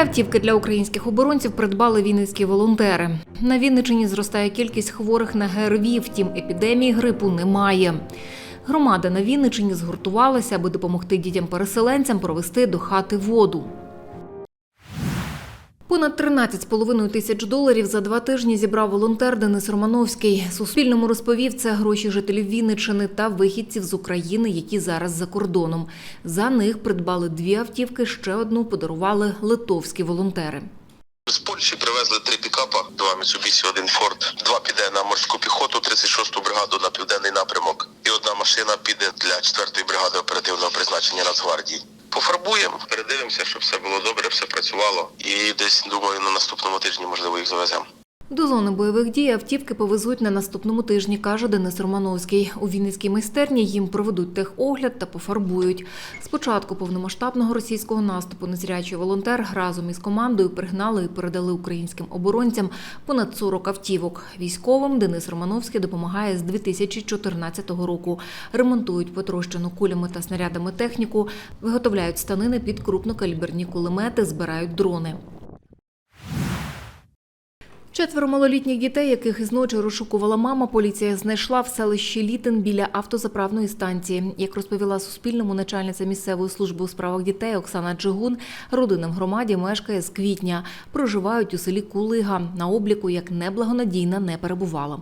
автівки для українських оборонців придбали вінницькі волонтери. На Вінниччині зростає кількість хворих на ГРВІ, втім епідемії грипу немає. Громада на Вінниччині згуртувалася, аби допомогти дітям-переселенцям провести до хати воду. Понад 13,5 тисяч доларів за два тижні зібрав волонтер Денис Романовський. Суспільному розповів, це гроші жителів Вінниччини та вихідців з України, які зараз за кордоном. За них придбали дві автівки, ще одну подарували литовські волонтери. З Польщі привезли три пікапа, два Mitsubishi, один Ford. Два піде на морську піхоту, 36-ту бригаду на південний напрямок. І одна машина піде для 4-ї бригади оперативного призначення Нацгвардії. Пофарбуємо, передивимося, щоб все було добре, все працювало. І десь думаю, на наступному тижні можливо їх завеземо. До зони бойових дій автівки повезуть на наступному тижні, каже Денис Романовський. У Вінницькій майстерні їм проведуть техогляд та пофарбують. Спочатку повномасштабного російського наступу незрячий волонтер разом із командою пригнали і передали українським оборонцям понад 40 автівок. Військовим Денис Романовський допомагає з 2014 року. Ремонтують потрощену кулями та снарядами техніку, виготовляють станини під крупнокаліберні кулемети, збирають дрони. Четверо малолітніх дітей, яких із ночі розшукувала мама, поліція знайшла в селищі Літин біля автозаправної станції. Як розповіла Суспільному начальниця місцевої служби у справах дітей Оксана Джигун, родина в громаді мешкає з квітня. Проживають у селі Кулига. На обліку як неблагонадійна не перебувала.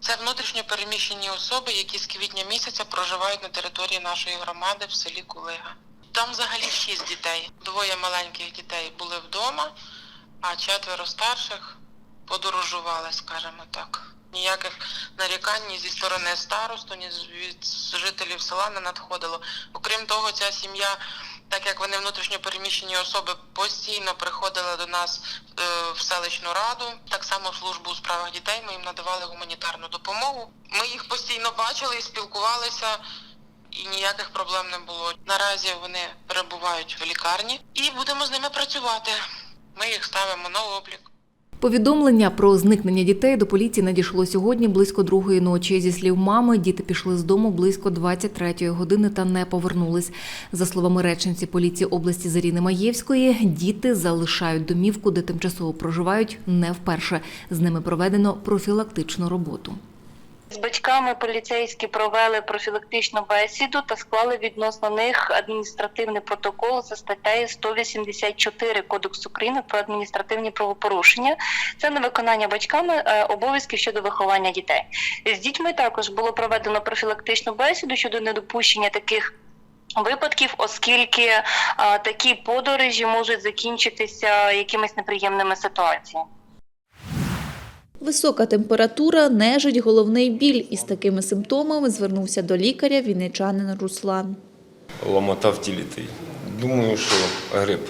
Це внутрішньо переміщені особи, які з квітня місяця проживають на території нашої громади в селі Кулига. Там взагалі шість дітей. Двоє маленьких дітей були вдома, а четверо старших подорожували, скажімо так. Ніяких нарікань ні зі сторони старосту, ні від жителів села не надходило. Окрім того, ця сім'я, так як вони внутрішньо переміщені особи, постійно приходили до нас е, в селищну раду, так само в службу у справах дітей. Ми їм надавали гуманітарну допомогу. Ми їх постійно бачили і спілкувалися. І ніяких проблем не було. Наразі вони перебувають в лікарні і будемо з ними працювати. Ми їх ставимо на облік. Повідомлення про зникнення дітей до поліції надійшло сьогодні близько другої ночі. Зі слів мами, діти пішли з дому близько 23-ї години та не повернулись. За словами реченці поліції області Заріни Маєвської, діти залишають домівку, де тимчасово проживають не вперше. З ними проведено профілактичну роботу. З батьками поліцейські провели профілактичну бесіду та склали відносно них адміністративний протокол за статтею 184 Кодексу України про адміністративні правопорушення. Це невиконання батьками е, обов'язків щодо виховання дітей. З дітьми також було проведено профілактичну бесіду щодо недопущення таких. Випадків, оскільки е, такі подорожі можуть закінчитися якимись неприємними ситуаціями. Висока температура, нежить, головний біль. Із такими симптомами звернувся до лікаря вінничанин Руслан. Ломота в тілі ти. Думаю, що грип.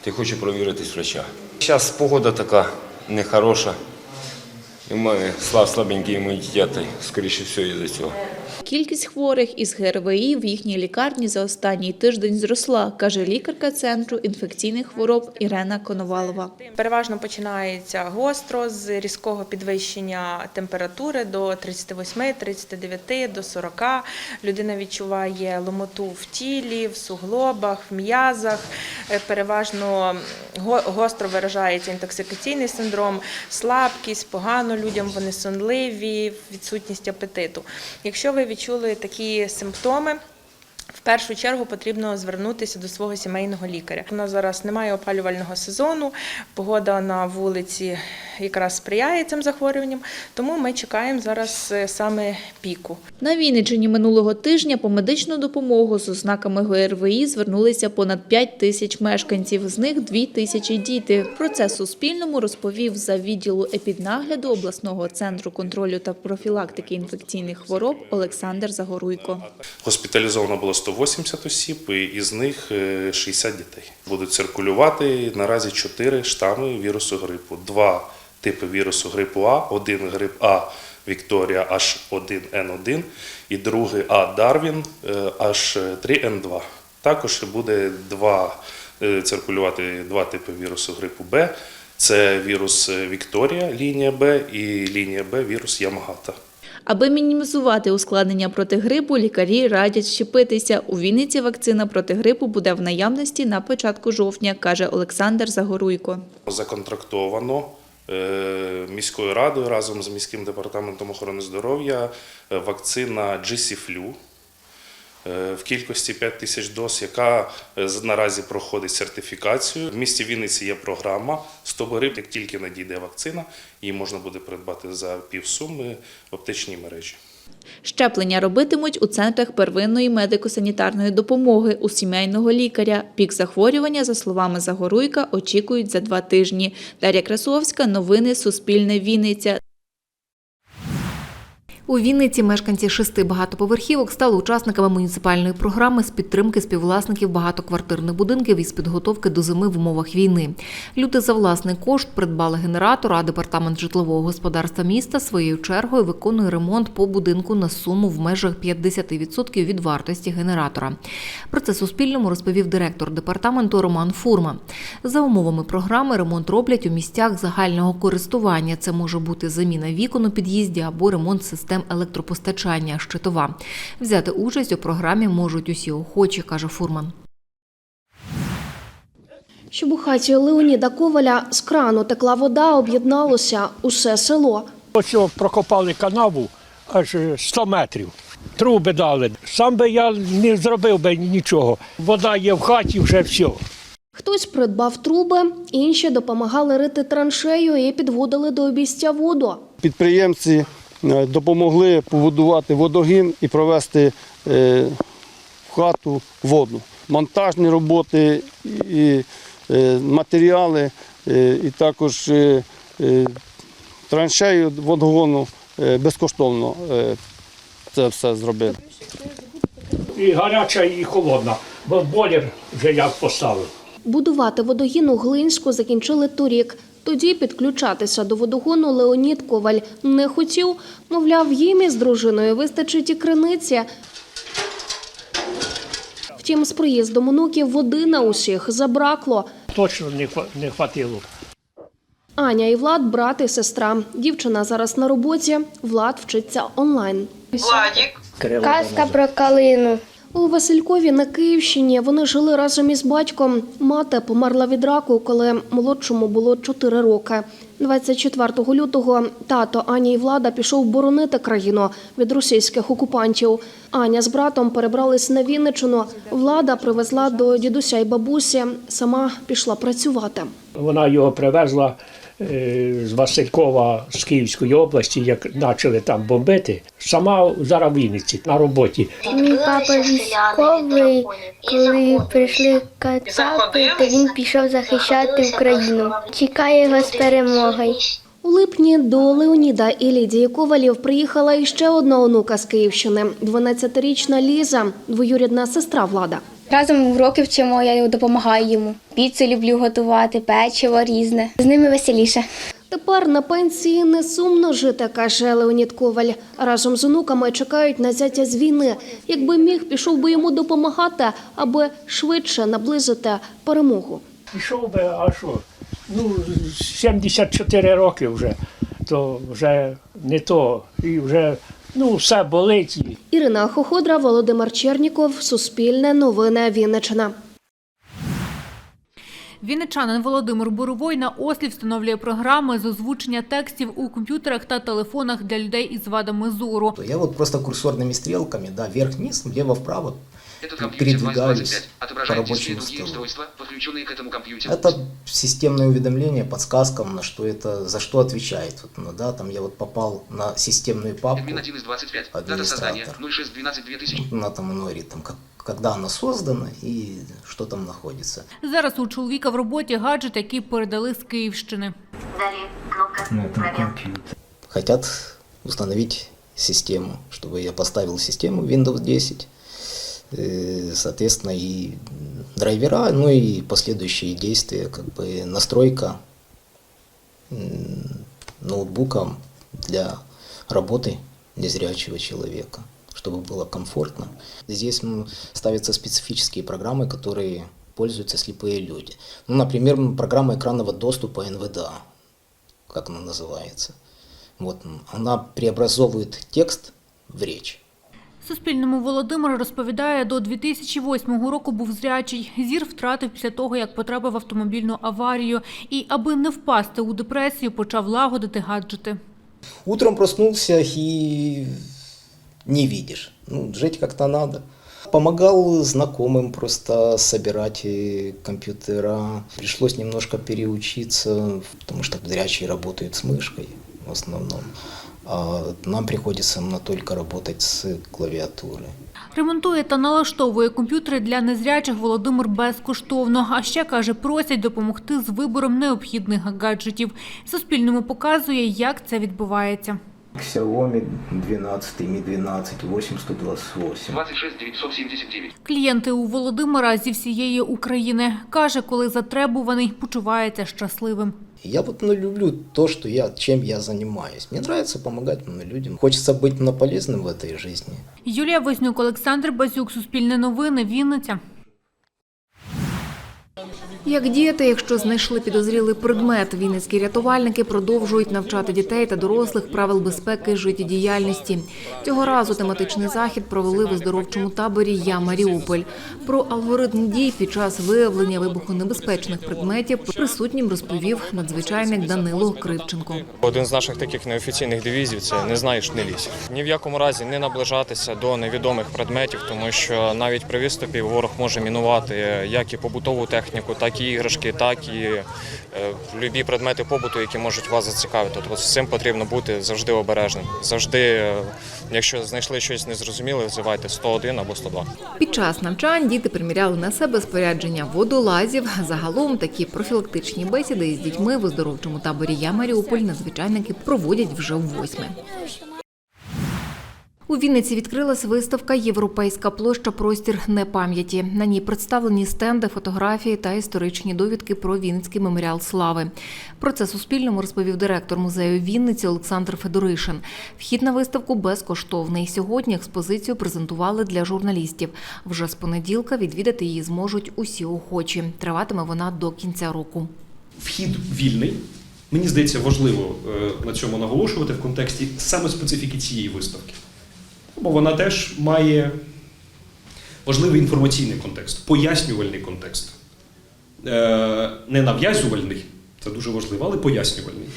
Ти хочу провіритись врача. Зараз погода така нехороша. І в мене слаб слабенькі мої дітята, скоріше всього, із-за цього. Кількість хворих із ГРВІ в їхній лікарні за останній тиждень зросла, каже лікарка Центру інфекційних хвороб Ірена Коновалова. Переважно починається гостро з різкого підвищення температури до 38, 39, до 40. Людина відчуває ломоту в тілі, в суглобах, в м'язах. Е, Переважно гостро виражається інтоксикаційний синдром, слабкість, погано людям, вони сонливі, відсутність апетиту. Якщо ви відчули такі симптоми, в першу чергу потрібно звернутися до свого сімейного лікаря. У нас зараз немає опалювального сезону, погода на вулиці якраз сприяє цим захворюванням, тому ми чекаємо зараз е, саме піку. На Вінниччині минулого тижня по медичну допомогу з ознаками ГРВІ звернулися понад 5 тисяч мешканців, з них 2 тисячі діти. Про це Суспільному розповів за відділу епіднагляду обласного центру контролю та профілактики інфекційних хвороб Олександр Загоруйко. Госпіталізовано було 180 осіб, і із них е, 60 дітей. Будуть циркулювати наразі 4 штами вірусу грипу. Два типи вірусу грипу А, один грип А Вікторія H1N1 і другий А Дарвін е, H3N2. Також буде два, е, циркулювати два типи вірусу грипу Б. Це вірус е, Вікторія, лінія Б, і лінія Б вірус Ямагата. Аби мінімізувати ускладнення проти грипу, лікарі радять щепитися. У Вінниці вакцина проти грипу буде в наявності на початку жовтня, каже Олександр Загоруйко. Законтрактовано е, міською радою разом з міським департаментом охорони здоров'я е, вакцина GC-Flu в кількості 5 тисяч доз, яка е, наразі проходить сертифікацію. В місті Вінниці є програма «Стоп грип». Як тільки надійде вакцина, її можна буде придбати за півсуми в аптечній мережі. Щеплення робитимуть у центрах первинної медико-санітарної допомоги у сімейного лікаря. Пік захворювання, за словами Загоруйка, очікують за два тижні. Дар'я Красовська, новини Суспільне Вінниця. У Вінниці мешканці шести багатоповерхівок стали учасниками муніципальної програми з підтримки співвласників багатоквартирних будинків із підготовки до зими в умовах війни. Люди за власний кошт придбали генератор, а департамент житлового господарства міста своєю чергою виконує ремонт по будинку на суму в межах 50% від вартості генератора. Про це Суспільному розповів директор департаменту Роман Фурма. За умовами програми ремонт роблять у місцях загального користування. Це може бути заміна вікон у під'їзді або ремонт систем електропостачання щитова. Взяти участь у програмі можуть усі охочі, каже Фурман. Щоб у хаті Леоніда Коваля з крану текла вода, об'єдналося усе село. Ось прокопали канаву аж 100 метрів. Труби дали. Сам би я не зробив би нічого. Вода є в хаті, вже все. Хтось придбав труби, інші допомагали рити траншею і підводили до обійстя воду. Підприємці допомогли побудувати водогін і провести е, в хату воду. Монтажні роботи і е, матеріали, е, і також е, е, траншею водогону е, безкоштовно е, це все зробили. І гаряча, і холодна. Бо бойлер вже як поставив. Будувати водогін у Глинську закінчили торік. Тоді підключатися до водогону Леонід Коваль не хотів. Мовляв, їм із дружиною вистачить і криниці. Втім, з приїздом онуків води на усіх забракло. Точно не, хва- не хватило. Аня і Влад брат і сестра. Дівчина зараз на роботі. Влад вчиться онлайн. Казка про калину. У Василькові на Київщині вони жили разом із батьком. Мати померла від раку, коли молодшому було 4 роки. 24 лютого тато Ані і Влада пішов боронити країну від російських окупантів. Аня з братом перебрались на Вінничину. Влада привезла до дідуся й бабусі. Сама пішла працювати. Вона його привезла з Василькова з Київської області, як почали там бомбити. Сама зараз в Вінниці на роботі. Мій папа військовий, коли прийшли кацапи, то він пішов захищати Україну. Чекає його з перемогою. У липні до Леоніда і Лідії Ковалів приїхала іще одна онука з Київщини – 12-річна Ліза, двоюрідна сестра Влада. Разом уроки вчимо, я допомагаю йому. Піцу люблю готувати, печиво різне. З ними веселіше. Тепер на пенсії не сумно жити, каже Леонід Коваль. Разом з онуками чекають на зятя з війни. Якби міг, пішов би йому допомагати, аби швидше наблизити перемогу. Пішов би, а що? Ну, 74 роки вже, то вже не то. І вже ну, все болить. Ірина Хоходра, Володимир Черніков, Суспільне новини Вінниччина. Вінничанин Володимир Буровой на ослі встановлює програми з озвучення текстів у комп'ютерах та телефонах для людей із вадами зору. Я вот просто курсорними стрілками, да, вверх-вниз, влево-вправо Этот компьютер передвигаюсь 2025 по отображает те рабочему другие столу. устройства, подключенные к этому компьютеру. Это системное уведомление, подсказка, на что это, за что отвечает. Вот, ну, да, там я вот попал на системную папку, Админ 1 из 25. Дата создания 0612-2000. она там говорит, там, как, когда она создана и что там находится. Зараз у чоловіка в роботі гаджет, який передали з Київщини. Хотят установить систему, чтобы я поставил систему Windows 10, э, соответственно, и драйвера, ну и последующие действия, как бы настройка ноутбука для работы незрячего человека, чтобы было комфортно. Здесь ставятся специфические программы, которые пользуются слепые люди. Ну, например, программа экранного доступа НВДА, как она называется. Вот она преобразовывает текст в речь. Суспільному Володимир розповідає, до 2008 року був зрячий. Зір втратив після того, як потрапив в автомобільну аварію. І аби не впасти у депресію, почав лагодити гаджети. Утром проснулся и не видишь. Ну, жить как-то надо. Помогал знакомым просто собирать э, компьютера. Пришлось немножко переучиться, потому что зрячие работают с мышкой в основном. А нам приходится на только работать с клавиатурой. Ремонтує та налаштовує комп'ютери для незрячих Володимир безкоштовно. А ще каже, просять допомогти з вибором необхідних гаджетів. Суспільному показує, як це відбувається. Xiaomi 12, Mi 12, 8128. 26 979. Клієнти у Володимира зі всієї України каже, коли затребуваний, почувається щасливим. Я вот ну, люблю то, что я, чем я занимаюсь. Мне нравится помогать ну, людям. Хочется быть ну, полезным в этой жизни. Юлія Вознюк, Олександр Базюк, Суспільне новини, Вінниця. Як діяти, якщо знайшли підозрілий предмет, вінницькі рятувальники продовжують навчати дітей та дорослих правил безпеки життєдіяльності. Цього разу тематичний захід провели в оздоровчому таборі Я Маріуполь. Про алгоритм дій під час виявлення вибухонебезпечних предметів присутнім розповів надзвичайник Данило Кривченко. Один з наших таких неофіційних девізів це не знаєш, не лізь. Ні в якому разі не наближатися до невідомих предметів, тому що навіть при відступі ворог може мінувати як і побутову техніку, так і іграшки, так і е, любі предмети побуту, які можуть вас зацікавити. Тобто з цим потрібно бути завжди обережним. Завжди, е, якщо знайшли щось незрозуміле, визивайте 101 або 102. Під час навчань діти приміряли на себе спорядження водолазів. Загалом такі профілактичні бесіди із дітьми в оздоровчому таборі Я Маріуполь надзвичайники проводять вже в восьме. У Вінниці відкрилась виставка Європейська площа Простір непам'яті. На ній представлені стенди, фотографії та історичні довідки про Вінницький меморіал слави. Про це Суспільному розповів директор музею Вінниці Олександр Федоришин. Вхід на виставку безкоштовний. Сьогодні експозицію презентували для журналістів. Вже з понеділка відвідати її зможуть усі охочі. Триватиме вона до кінця року. Вхід вільний. Мені здається, важливо е, на цьому наголошувати в контексті саме специфіки цієї виставки. Бо вона теж має важливий інформаційний контекст, пояснювальний контекст. Е, Не нав'язувальний, це дуже важливо, але пояснювальний.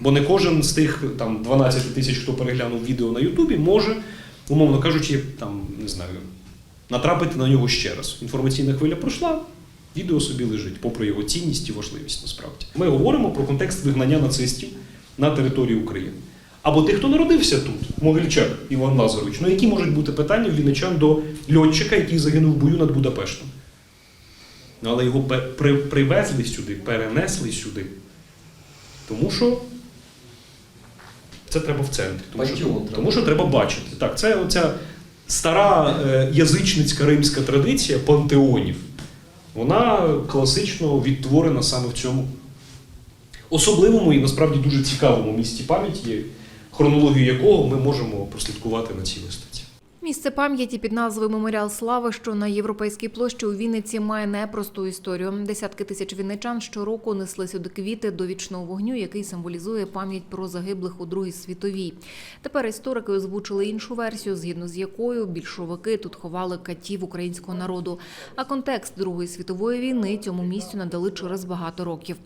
Бо не кожен з тих там, 12 тисяч, хто переглянув відео на Ютубі, може, умовно кажучи, там, не знаю, натрапити на нього ще раз. Інформаційна хвиля пройшла, відео собі лежить, попри його цінність і важливість насправді. Ми говоримо про контекст вигнання нацистів на території України. Або тих, хто народився тут, Могильчак Іван Лазарович. Ну які можуть бути питання в вінничан до льотчика, який загинув в бою над Будапештом? Ну, але його при- привезли сюди, перенесли сюди. Тому що це треба в центрі. Тому, що, тому що треба бачити. Так, це оця стара е, язичницька римська традиція пантеонів. Вона класично відтворена саме в цьому особливому і насправді дуже цікавому місці пам'яті, хронологію якого ми можемо прослідкувати на цій виставці. Місце пам'яті під назвою Меморіал Слави, що на європейській площі у Вінниці, має непросту історію. Десятки тисяч вінничан щороку несли сюди квіти до вічного вогню, який символізує пам'ять про загиблих у Другій світовій. Тепер історики озвучили іншу версію, згідно з якою більшовики тут ховали катів українського народу. А контекст Другої світової війни цьому місцю надали через багато років.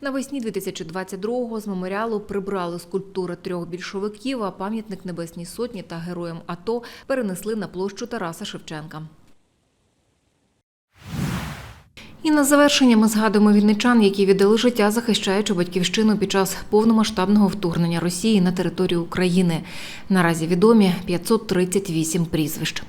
Навесні 2022-го з меморіалу прибрали скульптури трьох більшовиків, а пам'ятник Небесній Сотні та героям АТО перенесли на площу Тараса Шевченка. І на завершення ми згадуємо вінничан, які віддали життя, захищаючи батьківщину під час повномасштабного вторгнення Росії на територію України. Наразі відомі 538 прізвищ.